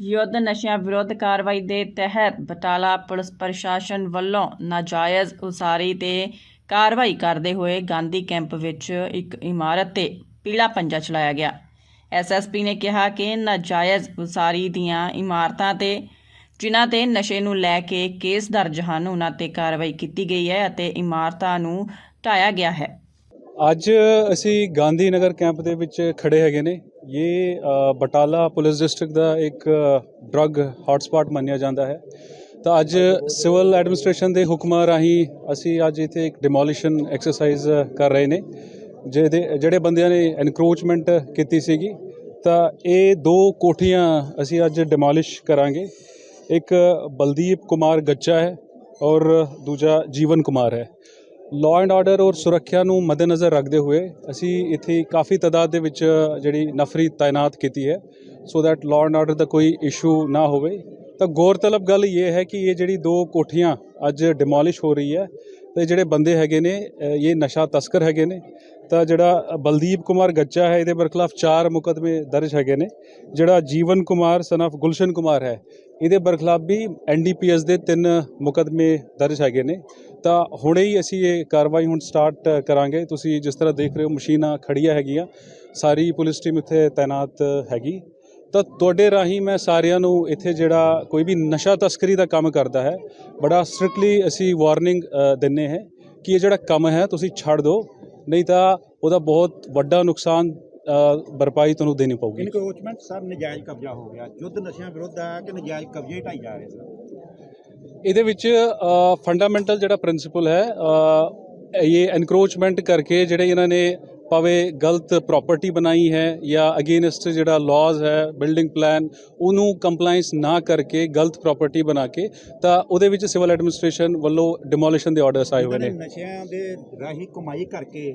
ਯੁੱਧ ਨਸ਼ਿਆਂ ਵਿਰੁੱਧ ਕਾਰਵਾਈ ਦੇ ਤਹਿਤ ਬਟਾਲਾ ਪੁਲਿਸ ਪ੍ਰਸ਼ਾਸਨ ਵੱਲੋਂ ਨਾਜਾਇਜ਼ ਉਸਾਰੀ ਤੇ ਕਾਰਵਾਈ ਕਰਦੇ ਹੋਏ ਗਾਂਧੀ ਕੈਂਪ ਵਿੱਚ ਇੱਕ ਇਮਾਰਤ ਤੇ ਪੀਲਾ ਪੰਜਾ ਚਲਾਇਆ ਗਿਆ। ਐਸਐਸਪੀ ਨੇ ਕਿਹਾ ਕਿ ਨਾਜਾਇਜ਼ ਉਸਾਰੀ ਦੀਆਂ ਇਮਾਰਤਾਂ ਤੇ ਜਿਨ੍ਹਾਂ ਤੇ ਨਸ਼ੇ ਨੂੰ ਲੈ ਕੇ ਕੇਸ ਦਰਜ ਹਨ ਉਹਨਾਂ ਤੇ ਕਾਰਵਾਈ ਕੀਤੀ ਗਈ ਹੈ ਅਤੇ ਇਮਾਰਤਾਂ ਨੂੰ ਢਾਇਆ ਗਿਆ ਹੈ। ਅੱਜ ਅਸੀਂ ਗਾਂਧੀ ਨਗਰ ਕੈਂਪ ਦੇ ਵਿੱਚ ਖੜੇ ਹੈਗੇ ਨੇ। ਇਹ ਬਟਾਲਾ ਪੁਲਿਸ ਡਿਸਟ੍ਰਿਕਟ ਦਾ ਇੱਕ ਡਰੱਗ ਹੌਟਸਪੌਟ ਮੰਨਿਆ ਜਾਂਦਾ ਹੈ ਤਾਂ ਅੱਜ ਸਿਵਲ ਐਡਮਿਨਿਸਟ੍ਰੇਸ਼ਨ ਦੇ ਹੁਕਮਾਂ ਰਾਹੀਂ ਅਸੀਂ ਅੱਜ ਇੱਥੇ ਇੱਕ ਡਿਮੋਲੀਸ਼ਨ ਐਕਸਰਸਾਈਜ਼ ਕਰ ਰਹੇ ਨੇ ਜਿਹਦੇ ਜਿਹੜੇ ਬੰਦਿਆਂ ਨੇ ਐਨਕਰੋਚਮੈਂਟ ਕੀਤੀ ਸੀਗੀ ਤਾਂ ਇਹ ਦੋ ਕੋਠੀਆਂ ਅਸੀਂ ਅੱਜ ਡਿਮੋਲਿਸ਼ ਕਰਾਂਗੇ ਇੱਕ ਬਲਦੀਪ ਕੁਮਾਰ ਗੱਚਾ ਹੈ ਔਰ ਦੂਜਾ ਜੀਵਨ ਕੁਮਾਰ ਹੈ ਲਾਅ ਐਂਡ ਆਰਡਰ ਔਰ ਸੁਰੱਖਿਆ ਨੂੰ ਮੱਦੇਨਜ਼ਰ ਰੱਖਦੇ ਹੋਏ ਅਸੀਂ ਇੱਥੇ ਕਾਫੀ ਤਾਦਾਦ ਦੇ ਵਿੱਚ ਜਿਹੜੀ ਨਫਰੀ ਤਾਇਨਾਤ ਕੀਤੀ ਹੈ so that law and order ਦਾ ਕੋਈ ਇਸ਼ੂ ਨਾ ਹੋਵੇ। ਤਾਂ ਗੌਰਤਲਬ ਗੱਲ ਇਹ ਹੈ ਕਿ ਇਹ ਜਿਹੜੀ ਦੋ ਕੋਠੀਆਂ ਅੱਜ ਡਿਮੋਲਿਸ਼ ਹੋ ਰਹੀ ਹੈ ਤੇ ਜਿਹੜੇ ਬੰਦੇ ਹੈਗੇ ਨੇ ਇਹ ਨਸ਼ਾ ਤਸਕਰ ਹੈਗੇ ਨੇ, ਤਾਂ ਜਿਹੜਾ ਬਲਦੀਪ ਕੁਮਾਰ ਗੱਚਾ ਹੈ, ਇਹਦੇ ਬਰਖਲਾਫ ਚਾਰ ਮੁਕਦਮੇ ਦਰਜ ਹੈਗੇ ਨੇ। ਜਿਹੜਾ ਜੀਵਨ ਕੁਮਾਰ ਸਨ of ਗੁਲਸ਼ਨ ਕੁਮਾਰ ਹੈ, ਇਹਦੇ ਬਰਖਲਾਫ ਵੀ ਐਨਡੀਪੀਐਸ ਦੇ ਤਿੰਨ ਮੁਕਦਮੇ ਦਰਜ ਹੈਗੇ ਨੇ। ਤਾਂ ਹੁਣੇ ਹੀ ਅਸੀਂ ਇਹ ਕਾਰਵਾਈ ਹੁਣ ਸਟਾਰਟ ਕਰਾਂਗੇ। ਤੁਸੀਂ ਜਿਸ ਤਰ੍ਹਾਂ ਦੇਖ ਰਹੇ ਹੋ, ਮਸ਼ੀਨਾਂ ਖੜੀਆਂ ਹੈਗੀਆਂ। ਸਾਰੀ ਪੁਲਿਸ ਟੀਮ ਇੱਥੇ ਤਾਇਨਾਤ ਹੈਗੀ। ਤਾਂ ਤੁਹਾਡੇ ਰਾਹੀਂ ਮੈਂ ਸਾਰਿਆਂ ਨੂੰ ਇੱਥੇ ਜਿਹੜਾ ਕੋਈ ਵੀ ਨਸ਼ਾ ਤਸਕਰੀ ਦਾ ਕੰਮ ਕਰਦਾ ਹੈ ਬੜਾ ਸਟ੍ਰਿਕਟਲੀ ਅਸੀਂ ਵਾਰਨਿੰਗ ਦਿੰਨੇ ਹੈ ਕਿ ਇਹ ਜਿਹੜਾ ਕੰਮ ਹੈ ਤੁਸੀਂ ਛੱਡ ਦਿਓ ਨਹੀਂ ਤਾਂ ਉਹਦਾ ਬਹੁਤ ਵੱਡਾ ਨੁਕਸਾਨ ਅ, ਭਰਪਾਈ ਤੁਹਾਨੂੰ ਦੇਣੀ ਪਊਗੀ। ਇਨਕਰੋਚਮੈਂਟ ਸਰ ਨਜਾਇਜ਼ ਕਬਜ਼ਾ ਹੋ ਗਿਆ। ਯੁੱਧ ਨਸ਼ਿਆਂ ਵਿਰੁੱਧ ਹੈ ਕਿ ਨਜਾਇਜ਼ ਕਬਜ਼ੇ ਹੀ ਢਾਈ ਜਾ ਰਹੇ ਸਰ? ਇਹਦੇ ਵਿੱਚ ਫੰਡਾਮੈਂਟਲ ਜਿਹੜਾ ਪ੍ਰਿੰਸੀਪਲ ਹੈ ਇਹ ਐਨਕਰੋਚਮੈਂਟ ਕਰਕੇ ਜਿਹੜੇ ਇਹਨਾਂ ਨੇ ਭਾਵੇਂ ਗਲਤ ਪ੍ਰਾਪਰਟੀ ਬਣਾਈ ਹੈ ਜਾਂ ਅਗੇਨਸਟ ਜਿਹੜਾ ਲਾਜ਼ ਹੈ ਬਿਲਡਿੰਗ ਪਲਾਨ ਉਹਨੂੰ ਕੰਪਲਾਈਂਸ ਨਾ ਕਰਕੇ ਗਲਤ ਪ੍ਰਾਪਰਟੀ ਬਣਾ ਕੇ, ਤਾਂ ਉਹਦੇ ਵਿੱਚ ਸਿਵਲ ਐਡਮਿਨਿਸਟ੍ਰੇਸ਼ਨ ਵੱਲੋਂ ਡਿਮੋਲੀਸ਼ਨ ਦੇ ਆਰਡਰਸ ਆਏ ਹੋਏ ਨੇ ਨਸ਼ਿਆਂ ਦੇ ਰਾਹੀਂ ਕਮਾਈ ਕਰਕੇ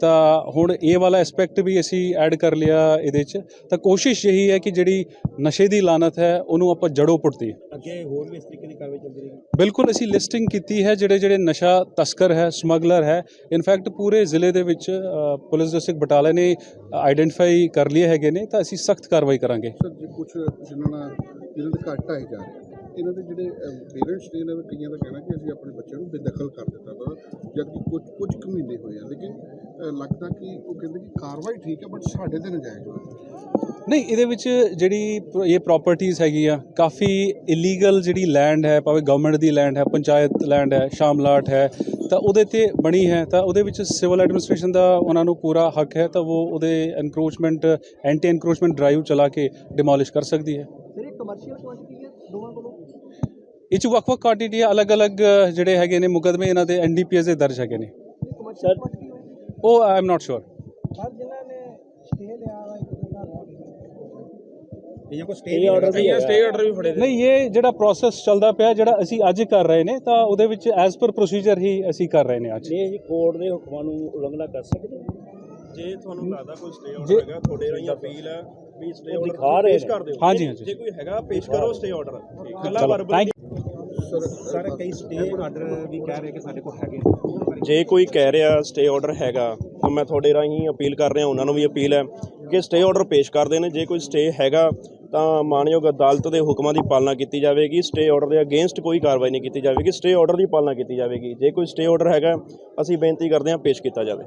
ਤਾਂ ਹੁਣ ਇਹ ਵਾਲਾ ਐਸਪੈਕਟ ਵੀ ਅਸੀਂ ਐਡ ਕਰ ਲਿਆ ਇਹਦੇ 'ਚ। ਤਾਂ ਕੋਸ਼ਿਸ਼ ਇਹੀ ਹੈ ਕਿ ਜਿਹੜੀ ਨਸ਼ੇ ਦੀ ਲਾਨਤ ਹੈ ਉਹਨੂੰ ਆਪਾਂ ਜੜੋਂ ਪੁੱਟਦੀ ਅੱਗੇ ਹੋਰ ਵੀ ਇਸ ਤਰੀਕੇ ਦੀ ਕਾਰਵਾਈ ਚੱਲਦੀ ਰਹੇਗੀ? ਬਿਲਕੁਲ ਅਸੀਂ ਲਿਸਟਿੰਗ ਕੀਤੀ ਹੈ ਜਿਹੜੇ ਜਿਹੜੇ ਨਸ਼ਾ ਤਸਕਰ ਹੈ ਸਮਗਲਰ ਹੈ। ਇਨਫੈਕਟ ਪੂਰੇ ਜ਼ਿਲ੍ਹੇ ਦੇ ਵਿੱਚ ਪੁਲਿਸ ਡਿਸਟ੍ਰਿਕਟ ਬਟਾਲਾ ਨੇ ਆਈਡੈਂਟੀਫਾਈ ਕਰ ਲਏ ਹੈਗੇ ਨੇ ਤਾਂ ਅਸੀਂ ਸਖਤ ਕਾਰਵਾਈ ਕਰਾਂਗੇ। ਸਰ ਜੇ ਕੁਝ ਜਿਨ੍ਹਾਂ ਨਾਲ ਜਿਨ੍ਹਾਂ ਦੇ ਘੱਟ ਆਏ ਜਾ ਰਹੇ ਇਹਨਾਂ ਦੇ ਜਿਹੜੇ ਪੇਰੈਂਟਸ ਨੇ ਇਹਨਾਂ ਦੇ ਕਈਆਂ ਦਾ ਕਹਿਣਾ ਕਿ ਅਸੀਂ ਆਪਣੇ ਬੱਚਿਆਂ ਨੂੰ ਬੇਦਖਲ ਕਰ ਦਿੱਤਾ ਵਾ ਜਦ ਕਿ ਕੁਝ ਕੁਝ ਕੁ ਮਹੀਨੇ ਹੋਏ ਆ। ਲੇਕਿਨ ਲੱਗਦਾ ਕਿ ਉਹ ਕਹਿੰਦੇ ਕਿ ਕਾਰਵਾਈ ਠੀਕ ਹੈ ਬਟ ਸਾਡੇ ਤੇ ਨਜਾਇਜ਼। ਨਹੀਂ ਇਹਦੇ ਵਿੱਚ ਜਿਹੜੀ ਇਹ ਪ੍ਰਾਪਰਟੀਆਂ ਹੈਗੀਆਂ ਕਾਫੀ ਇਲੀਗਲ ਜਿਹੜੀ ਲੈਂਡ ਹੈ ਭਾਵੇਂ ਗਵਰਨਮੈਂਟ ਦੀ ਲੈਂਡ ਹੈ ਪੰਚਾਇਤ ਲੈਂਡ ਹੈ ਸ਼ਾਮਲਾਟ ਹੈ ਤਾਂ ਉਹਦੇ ਤੇ ਬਣੀ ਹੈ। ਤਾਂ ਉਹਦੇ ਵਿੱਚ ਸਿਵਲ ਐਡਮਿਨਿਸਟ੍ਰੇਸ਼ਨ ਦਾ ਉਹਨਾਂ ਨੂੰ ਪੂਰਾ ਹੱਕ ਹੈ ਤਾਂ ਉਹ ਉਹਦੇ ਐਨਕਰੋਚਮੈਂਟ ਐਂਟੀ ਐਨਕਰੋਚਮੈਂਟ ਡਰਾਈਵ ਚਲਾ ਕੇ ਡਿਮੋਲਿਸ਼ ਕਰ ਸਕਦੀ ਹੈ। ਸਰ ਇਹ ਕਮਰਸ਼ੀਅਲ ਕੁਆਂਟੀਟੀ ਇਹ 'ਚ ਵੱਖ-ਵੱਖ ਕੁਆਂਟੀਟੀ ਅਲੱਗ-ਅਲੱਗ ਜਿਹੜੇ ਹੈਗੇ ਨੇ ਮੁਕਦਮੇ ਇਹਨਾਂ ਦੇ ਐਨਡੀਪੀਐਸ ਦੇ ਦਰਜ ਹੈਗੇ ਨੇ। ਉਹ ਆਈ ਐਮ ਨਾਟ ਸ਼ੋਰ ਦੋ ਇਹ ਕੋ ਸਟੇ ਆਰਡਰ ਵੀ ਸਟੇ ਆਰਡਰ ਵੀ ਫੜੇ ਨਹੀਂ ਇਹ ਜਿਹੜਾ ਪ੍ਰੋਸੈਸ ਚੱਲਦਾ ਪਿਆ ਜਿਹੜਾ ਅਸੀਂ ਅੱਜ ਕਰ ਰਹੇ ਨੇ ਤਾਂ ਉਹਦੇ ਵਿੱਚ ਐਜ਼ ਪਰ ਪ੍ਰੋਸੀਜਰ ਹੀ ਅਸੀਂ ਕਰ ਰਹੇ ਨੇ ਅੱਜ। ਇਹ ਜੀ ਕੋਰਟ ਦੇ ਹੁਕਮਾਂ ਨੂੰ ਉਲੰਘਣਾ ਕਰ ਸਕਦੇ ਜੇ ਤੁਹਾਨੂੰ ਲੱਗਦਾ ਕੋਈ ਸਟੇ ਆਰਡਰ ਹੈਗਾ ਤੁਹਾਡੇ ਰਾਹੀਂ ਅਪੀਲ ਹੈ ਵੀ ਸਟੇ ਆਰਡਰ ਦਿਖਾ ਰਹੇ ਪੇਸ਼। ਕਰ ਦਿਓ। ਹਾਂਜੀ, ਹਾਂਜੀ। ਜੇ ਕੋਈ ਹੈਗਾ ਪੇਸ਼ ਕਰੋ ਸਟੇ ਆਰਡਰ ਕੱਲਾ ਚਲੋ ਵਰਬਲ ਸਰ ਕਈ ਸਟੇ ਆਰਡਰ ਵੀ ਕਹਿ ਰਹੇ ਕਿ ਸਾਡੇ ਕੋਲ ਹੈਗੇ ਜੇ ਕੋਈ ਕਹਿ ਰਿਹਾ ਸਟੇ ਆਰਡਰ ਹੈਗਾ, ਤਾਂ ਮੈਂ ਤੁਹਾਡੇ ਰਾਹੀਂ ਅਪੀਲ ਕਰ ਰਿਹਾ, ਉਹਨਾਂ ਨੂੰ ਵੀ ਅਪੀਲ ਹੈ ਕਿ ਸਟੇ ਆਰਡਰ ਪੇਸ਼ ਕਰਦੇ ਨੇ ਜੇ ਕੋਈ ਸਟੇ ਹੈਗਾ, ਤਾਂ ਮਾਨਯੋਗ ਅਦਾਲਤ ਦੇ ਹੁਕਮਾਂ ਦੀ ਪਾਲਣਾ ਕੀਤੀ ਜਾਵੇਗੀ। ਸਟੇ ਆਰਡਰ ਦੇ ਅਗੇਂਸਟ ਕੋਈ ਕਾਰਵਾਈ ਨਹੀਂ ਕੀਤੀ ਜਾਵੇਗੀ। ਸਟੇ ਆਰਡਰ ਦੀ ਪਾਲਣਾ ਕੀਤੀ ਜਾਵੇਗੀ। ਜੇ ਕੋਈ ਸਟੇ ਆਰਡਰ ਹੈਗਾ, ਅਸੀਂ ਬੇਨਤੀ ਕਰਦੇ ਹਾਂ ਪੇਸ਼ ਕੀਤਾ ਜਾਵੇ।